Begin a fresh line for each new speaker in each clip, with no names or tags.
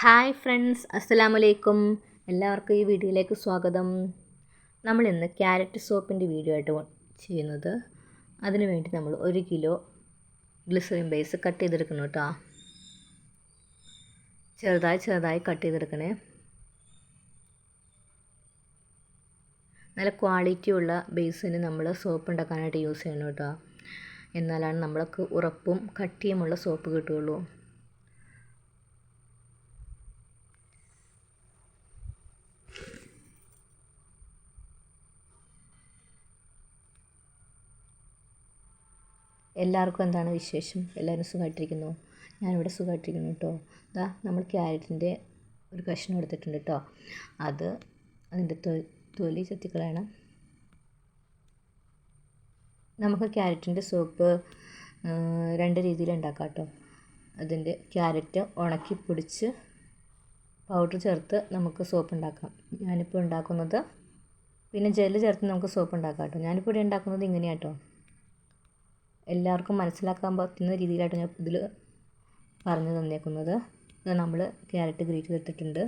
Hi friends അസ്സലാമലൈക്കും. എല്ലാവർക്കും ഈ വീഡിയോയിലേക്ക് സ്വാഗതം. നമ്മൾ ഇന്ന് ക്യാരറ്റ് സോപ്പിന്റെ വീഡിയോ ആയിട്ട് ചെയ്യുന്നത്. അതിനു വേണ്ടി നമ്മൾ ഒരു കിലോ ഗ്ലിസറിൻ ബേസ് കട്ട് ചെയ്തെടുക്കണം കേട്ടോ. ചെറുതായി ചെറുതായി കട്ട് ചെയ്തെടുക്കണേ. നല്ല ക്വാളിറ്റിയുള്ള ബേസിന് നമ്മൾ സോപ്പ് ഉണ്ടാക്കാനായിട്ട് യൂസ് ചെയ്യണം കേട്ടോ. എന്നാലാണ് നമ്മൾക്ക് ഉറപ്പും കട്ടിയുമുള്ള സോപ്പ് കിട്ടുകയുള്ളൂ. എല്ലാവർക്കും എന്താണ് വിശേഷം? എല്ലാവരും സുഖമായിട്ടിരിക്കുന്നു? ഞാനിവിടെ സുഖമായിട്ടിരിക്കുന്നു കേട്ടോ. ഇതാ നമ്മൾ ക്യാരറ്റിന്റെ ഒരു കഷ്ണം എടുത്തിട്ടുണ്ട് കേട്ടോ. അത് അതിന്റെ തൊലി ചെത്തിക്കളയണം. നമുക്ക് ക്യാരറ്റിന്റെ സൂപ്പ് രണ്ട് രീതിയിൽ ഉണ്ടാക്കാം കേട്ടോ. അതിന്റെ ക്യാരറ്റ് ഉണക്കി പൊടിച്ച് പൗഡർ ചേർത്ത് നമുക്ക് സോപ്പ് ഉണ്ടാക്കാം. ഞാനിപ്പോൾ ഉണ്ടാക്കുന്നത് പിന്നെ ജെല്ല് ചേർത്ത് നമുക്ക് സോപ്പ് ഉണ്ടാക്കാം കേട്ടോ. ഞാനിപ്പോൾ ഇവിടെ ഉണ്ടാക്കുന്നത് ഇങ്ങനെയാണ് കേട്ടോ. എല്ലാവർക്കും മനസ്സിലാക്കാൻ പറ്റുന്ന രീതിയിലായിട്ട് ഞാൻ ഇതിൽ പറഞ്ഞു തന്നേക്കുന്നത്. ഇത് നമ്മൾ ക്യാരറ്റ് ഗ്രേറ്റ് ചെയ്തിട്ടുണ്ട്.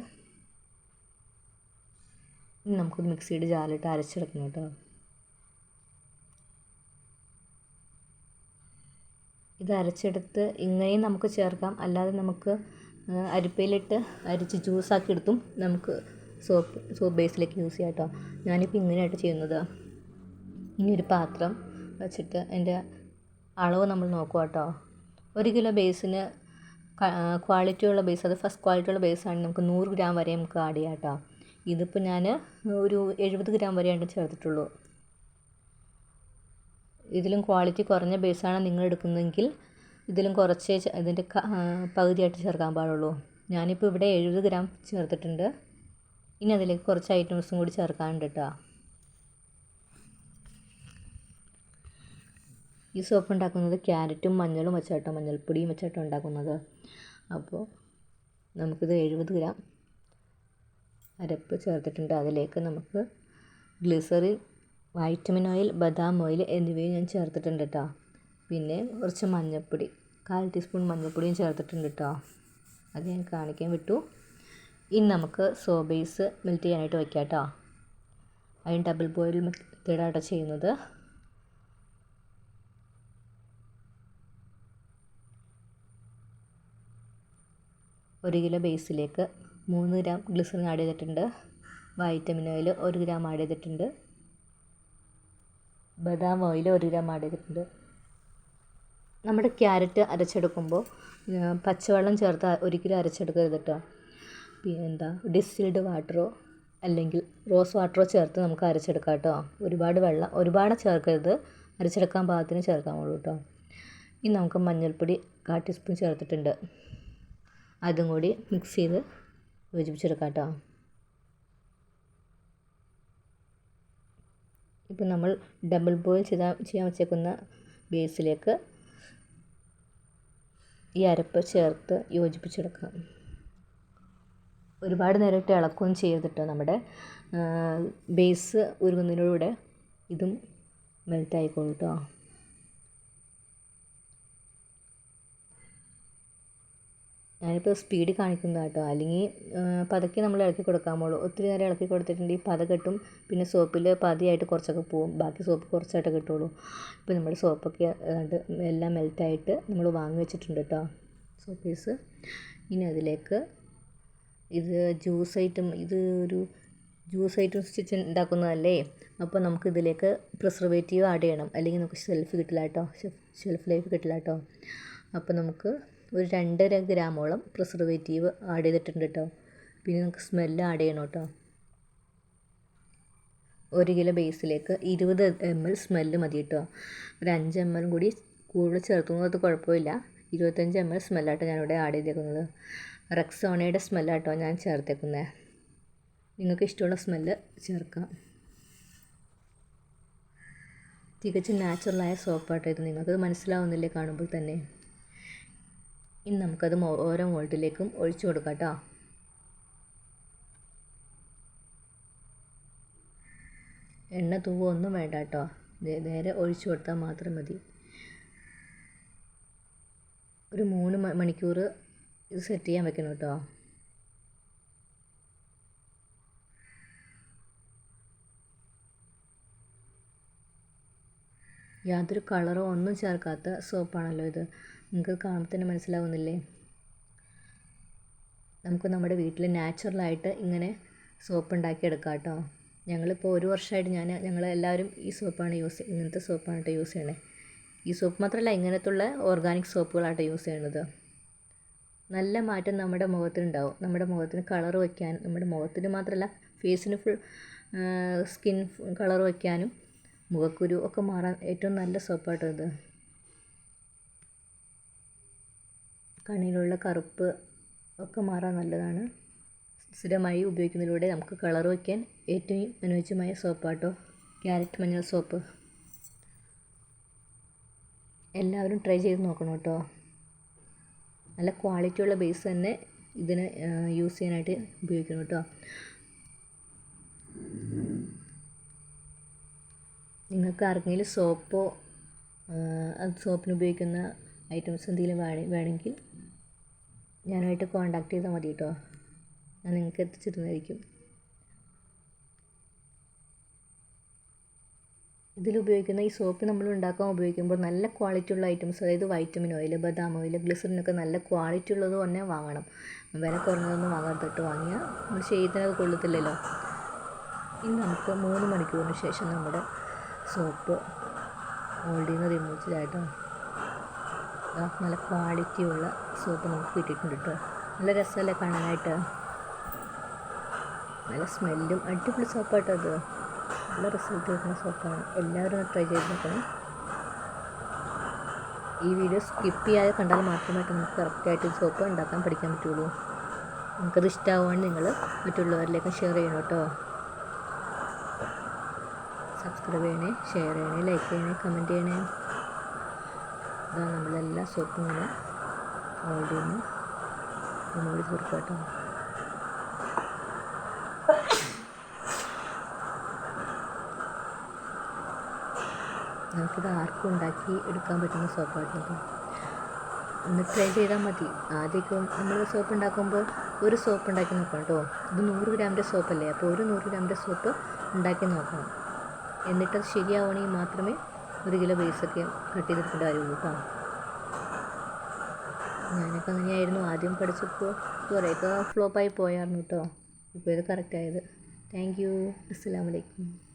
ഇനി നമുക്കിത് മിക്സിയുടെ ജാലിട്ട് അരച്ചെടുക്കണം കേട്ടോ. ഇത് അരച്ചെടുത്ത് ഇങ്ങനെയും നമുക്ക് ചേർക്കാം. അല്ലാതെ നമുക്ക് അരിപ്പയിലിട്ട് അരിച്ച് ജ്യൂസാക്കി എടുത്തും നമുക്ക് സോപ്പ് സോപ്പ് ബേസിലേക്ക് യൂസ് ചെയ്യാം കേട്ടോ. ഞാനിപ്പോൾ ഇങ്ങനെയായിട്ട് ചെയ്യുന്നത്. ഇനി ഒരു പാത്രം വെച്ചിട്ട് എന്റെ അളവ് നമ്മൾ നോക്കുക കേട്ടോ ഒരു കിലോ ബേസിന് ക്വാളിറ്റിയുള്ള ബേസ് അത് ഫസ്റ്റ് ക്വാളിറ്റിയുള്ള ബേസാണെങ്കിൽ നമുക്ക് നൂറ് ഗ്രാം വരെ നമുക്ക് ആഡ് ചെയ്യാം കേട്ടോ ഇതിപ്പോൾ ഞാൻ ഒരു എഴുപത് ഗ്രാം വരെയാണ് ചേർത്തിട്ടുള്ളൂ. ഇതിലും ക്വാളിറ്റി കുറഞ്ഞ ബേസാണ് നിങ്ങൾ എടുക്കുന്നതെങ്കിൽ ഇതിലും കുറച്ചേ ഇതിന്റെ പകുതിയായിട്ട് ചേർക്കാൻ പാടുള്ളൂ. ഞാനിപ്പോൾ ഇവിടെ എഴുപത് ഗ്രാം ചേർത്തിട്ടുണ്ട്. ഇനി അതിലേക്ക് കുറച്ച് ഐറ്റംസും കൂടി ചേർക്കാനുണ്ട് കേട്ടോ ഈ സോപ്പ് ഉണ്ടാക്കുന്നത് ക്യാരറ്റും മഞ്ഞളും വെച്ചാട്ടോ മഞ്ഞൾപ്പൊടിയും വെച്ചാട്ടോ ഉണ്ടാക്കുന്നത്. അപ്പോൾ നമുക്കിത് എഴുപത് ഗ്രാം അരപ്പ് ചേർത്തിട്ടുണ്ട്. അതിലേക്ക് നമുക്ക് ഗ്ലിസറിൻ വൈറ്റമിൻ ഓയിൽ ബദാം ഓയിൽ എന്നിവയും ഞാൻ ചേർത്തിട്ടുണ്ട് കേട്ടോ പിന്നെ കുറച്ച് മഞ്ഞൾപ്പൊടി കാൽ ടീസ്പൂൺ മഞ്ഞൾപ്പൊടിയും ചേർത്തിട്ടുണ്ട് കേട്ടോ അത് ഞാൻ കാണിക്കാൻ വിട്ടു. ഇനി നമുക്ക് സോബേസ് മെൽറ്റ് ചെയ്യാനായിട്ട് വയ്ക്കാം കേട്ടോ അതിന് ഡബിൾ ബോയിൽ മെത്തേഡാട്ടോ ചെയ്യുന്നത്. ഒരു കിലോ ബേസിലേക്ക് മൂന്ന് ഗ്രാം ഗ്ലിസറിൻ ആഡ് ചെയ്തിട്ടുണ്ട്. വൈറ്റമിൻ ഓയിൽ ഒരു ഗ്രാം ആഡ് ചെയ്തിട്ടുണ്ട്. ബദാം ഓയിൽ ഒരു ഗ്രാം ആഡ് ചെയ്തിട്ടുണ്ട്. നമ്മുടെ ക്യാരറ്റ് അരച്ചെടുക്കുമ്പോൾ പച്ചവെള്ളം ചേർത്ത് ഒരിക്കലും അരച്ചെടുക്കരുത് കേട്ടോ പിന്നെന്താ ഡിസ്റ്റിൽഡ് വാട്ടറോ അല്ലെങ്കിൽ റോസ് വാട്ടറോ ചേർത്ത് നമുക്ക് അരച്ചെടുക്കാം കേട്ടോ ഒരുപാട് വെള്ളം ഒരുപാട് ചേർക്കരുത്. അരച്ചെടുക്കാൻ പാകത്തിന് ചേർക്കാൻ ചേർക്കാവുള്ളൂ കേട്ടോ ഇനി നമുക്ക് മഞ്ഞൾപ്പൊടി കാ ടീസ്പൂൺ ചേർത്തിട്ടുണ്ട്. അതും കൂടി മിക്സ് ചെയ്ത് യോജിപ്പിച്ചെടുക്കാം കേട്ടോ ഇപ്പം നമ്മൾ ഡബിൾ ബോയിൽ ചെയ്താൽ ചെയ്യാൻ വെച്ചേക്കുന്ന ബേസിലേക്ക് ഈ അരപ്പ് ചേർത്ത് യോജിപ്പിച്ചെടുക്കാം ഒരുപാട് നേരമായിട്ട് ഇളക്കുകയും ചെയ്തിട്ട് നമ്മുടെ ബേസ് ഉരുകുന്നതിലൂടെ ഇതും മെൽറ്റ് ആയിക്കോളൂ കേട്ടോ ഞാനിപ്പോൾ സ്പീഡ് കാണിക്കുന്നത് കേട്ടോ. അല്ലെങ്കിൽ പതുക്കെ നമ്മൾ ഇളക്കി കൊടുക്കാമുള്ളൂ ഒത്തിരി നേരം ഇളക്കി കൊടുത്തിട്ടുണ്ടെങ്കിൽ പത കെട്ടും. പിന്നെ സോപ്പിൽ പതിയായിട്ട് കുറച്ചൊക്കെ പോവും. ബാക്കി സോപ്പ് കുറച്ചായിട്ട് കിട്ടുള്ളൂ. ഇപ്പോൾ നമ്മൾ സോപ്പൊക്കെ എല്ലാം മെൽറ്റായിട്ട് നമ്മൾ വാങ്ങി വെച്ചിട്ടുണ്ട് കേട്ടോ. സോപ്പീസ് പീസ് ഇനി അതിലേക്ക് ഇത് ജ്യൂസ് ഐറ്റം ഇത് ഒരു ജ്യൂസ് ഐറ്റം സ്റ്റിച്ച് ഉണ്ടാക്കുന്നതല്ലേ? അപ്പോൾ നമുക്ക് ഇതിലേക്ക് പ്രിസർവേറ്റീവ് ആഡ് ചെയ്യണം. അല്ലെങ്കിൽ നമുക്ക് ഷെൽഫ് കിട്ടില്ല കേട്ടോ. ഷെൽഫ് ലൈഫ് കിട്ടില്ല കേട്ടോ. അപ്പോൾ നമുക്ക് ഒരു രണ്ടര ഗ്രാമോളം പ്രിസർവേറ്റീവ് ആഡ് ചെയ്തിട്ടുണ്ട് കേട്ടോ പിന്നെ നമുക്ക് സ്മെല്ല് ആഡ് ചെയ്യണം കേട്ടോ ഒരു കിലോ ബേസിലേക്ക് ഇരുപത് എം എൽ സ്മെല്ല് മതി കേട്ടോ ഒരു അഞ്ച് എം എൽ കൂടി കൂടുതൽ ചേർത്തുന്നത് കുഴപ്പമില്ല. ഇരുപത്തഞ്ച് എം എൽ സ്മെല്ലാട്ടോ ഞാനിവിടെ ആഡ് ചെയ്തേക്കുന്നത്. റെക്സോണയുടെ സ്മെല്ലാട്ടോ ഞാൻ ചേർത്തേക്കുന്നത് നിങ്ങൾക്ക് ഇഷ്ടമുള്ള സ്മെല്ല് ചേർക്കാം. തികച്ചും നാച്ചുറലായ സോപ്പാട്ടോ ഇത്. നിങ്ങൾക്ക് മനസ്സിലാവുന്നില്ലേ കാണുമ്പോൾ തന്നെ. ഇനി നമുക്കത് ഓരോ മോൾട്ടിലേക്കും ഒഴിച്ചു കൊടുക്കാം കേട്ടോ. എണ്ണ തൂവൊന്നും വേണ്ട കേട്ടോ. നേരെ ഒഴിച്ചു കൊടുത്താൽ മാത്രം മതി. ഒരു മൂന്ന് മണിക്കൂർ ഇത് സെറ്റ് ചെയ്യാൻ വെക്കണം കേട്ടോ. യാതൊരു കളറോ ഒന്നും ചേർക്കാത്ത സോപ്പാണല്ലോ ഇത്. നിങ്ങൾക്ക് കാണുമ്പോൾ തന്നെ മനസ്സിലാവുന്നില്ലേ? നമുക്ക് നമ്മുടെ വീട്ടിൽ നാച്ചുറലായിട്ട് ഇങ്ങനെ സോപ്പ് ഉണ്ടാക്കിയെടുക്കാം കേട്ടോ. ഞങ്ങളിപ്പോൾ ഒരു വർഷമായിട്ട് ഞാൻ ഞങ്ങൾ എല്ലാവരും ഈ സോപ്പാണ് യൂസ് ഇങ്ങനത്തെ സോപ്പാണ് കേട്ടോ യൂസ് ചെയ്യണേ. ഈ സോപ്പ് മാത്രമല്ല ഇങ്ങനത്തുള്ള ഓർഗാനിക് സോപ്പുകളാട്ടോ യൂസ് ചെയ്യണത്. നല്ല മാറ്റം നമ്മുടെ മുഖത്തിനുണ്ടാവും. നമ്മുടെ മുഖത്തിന് കളർ വയ്ക്കാനും നമ്മുടെ മുഖത്തിന് മാത്രമല്ല ഫേസിന് ഫുൾ സ്കിൻ കളർ വയ്ക്കാനും മുഖക്കുരു ഒക്കെ മാറാൻ ഏറ്റവും നല്ല സോപ്പാട്ടോ ഇത്. കണ്ണിലുള്ള കറുപ്പ് ഒക്കെ മാറാൻ നല്ലതാണ്. സ്ഥിരമായി ഉപയോഗിക്കുന്നതിലൂടെ നമുക്ക് കളർ വയ്ക്കാൻ ഏറ്റവും അനുയോജ്യമായ സോപ്പാട്ടോ? ക്യാരറ്റ് മഞ്ഞൾ സോപ്പ്. എല്ലാവരും ട്രൈ ചെയ്ത് നോക്കണം കേട്ടോ. നല്ല ക്വാളിറ്റിയുള്ള ബേസ് തന്നെ ഇതിന് യൂസ് ചെയ്യാനായിട്ട് ഉപയോഗിക്കണം കേട്ടോ. നിങ്ങൾക്ക് ആർക്കെങ്കിലും സോപ്പോ സോപ്പിന് ഉപയോഗിക്കുന്ന ഐറ്റംസ് എന്തെങ്കിലും വേണമെങ്കിൽ ഞാനുമായിട്ട് കോണ്ടാക്ട് ചെയ്താൽ മതി കേട്ടോ ഞാൻ നിങ്ങൾക്ക് എത്തിച്ചിരുന്നതായിരിക്കും. ഇതിലുപയോഗിക്കുന്ന ഈ സോപ്പ് നമ്മൾ ഉണ്ടാക്കാൻ ഉപയോഗിക്കുമ്പോൾ നല്ല ക്വാളിറ്റി ഉള്ള ഐറ്റംസ് അതായത് വൈറ്റമിൻ ഓയിൽ ബദാം ഓയിൽ ഗ്ലിസറിനൊക്കെ നല്ല ക്വാളിറ്റി ഉള്ളത് തന്നെ വാങ്ങണം. വില കുറഞ്ഞതൊന്നും വാങ്ങാത്തിട്ട് വാങ്ങിയാൽ നമ്മൾ ചെയ്യുന്നത് കൊള്ളത്തില്ലല്ലോ. ഇനി നമുക്ക് മൂന്ന് മണിക്കൂറിന് ശേഷം നമ്മുടെ സോപ്പ് മോൾഡിൽ നിന്ന് റിമൂവ് ചെയ്തായിട്ടോ നല്ല ക്വാളിറ്റിയുള്ള സോപ്പ് നമുക്ക് കിട്ടിയിട്ടുണ്ട് കേട്ടോ നല്ല രസമല്ലേ കാണാനായിട്ട്? നല്ല സ്മെല്ലും അടിപൊളി സോപ്പാട്ടോ അത് നല്ല റിസൾട്ട് കിട്ടുന്ന സോപ്പാണ് എല്ലാവരും ട്രൈ ചെയ്ത് നോക്കണം. ഈ വീഡിയോ സ്കിപ്പ് ചെയ്യാതെ കണ്ടാൽ മാത്രമായിട്ട് നമുക്ക് കറക്റ്റായിട്ട് സോപ്പ് ഉണ്ടാക്കാൻ പഠിക്കാൻ പറ്റുള്ളൂ. നമുക്കത് ഇഷ്ടമാവുകയാണെങ്കിൽ നിങ്ങൾ മറ്റുള്ളവരിലേക്ക് ഷെയർ ചെയ്യണം കേട്ടോ സബ്സ്ക്രൈബ് ചെയ്യണേ ഷെയർ ചെയ്യണേ ലൈക്ക് ചെയ്യണേ കമന്റ് ചെയ്യണേ. ഇതാ നമ്മളെല്ലാ സോപ്പും ഇങ്ങനെ ഹോൾഡ് ചെയ്യുന്നു ഒന്നുകൂടി തീർക്കുക കേട്ടോ നമുക്കിത് ആർക്കും ഉണ്ടാക്കി എടുക്കാൻ പറ്റുന്ന സോപ്പായിട്ടുണ്ട് ഒന്ന് ട്രൈ ചെയ്താൽ മതി. ആദ്യമൊക്കെ നമ്മൾ സോപ്പ് ഉണ്ടാക്കുമ്പോൾ ഒരു സോപ്പ് ഉണ്ടാക്കി നോക്കണം കേട്ടോ. ഇത് നൂറ് ഗ്രാമിന്റെ സോപ്പല്ലേ അപ്പോൾ ഒരു നൂറ് ഗ്രാമിന്റെ സോപ്പ് ഉണ്ടാക്കി നോക്കണം. എന്നിട്ടത് ശരിയാവണമെങ്കിൽ മാത്രമേ ഒരു കിലോ ബേസൊക്കെ കട്ട് ചെയ്തെടുക്കേണ്ട കാര്യമുള്ളൂ കേട്ടോ. ഞാനൊക്കെ അങ്ങനെയായിരുന്നു. ആദ്യം പഠിച്ചപ്പോൾ കുറേയൊക്കെ ഫ്ലോപ്പായി പോയായിരുന്നു കേട്ടോ. ഇപ്പോൾ ഇത് കറക്റ്റായത് താങ്ക് യു അസ്സാം വലൈക്കും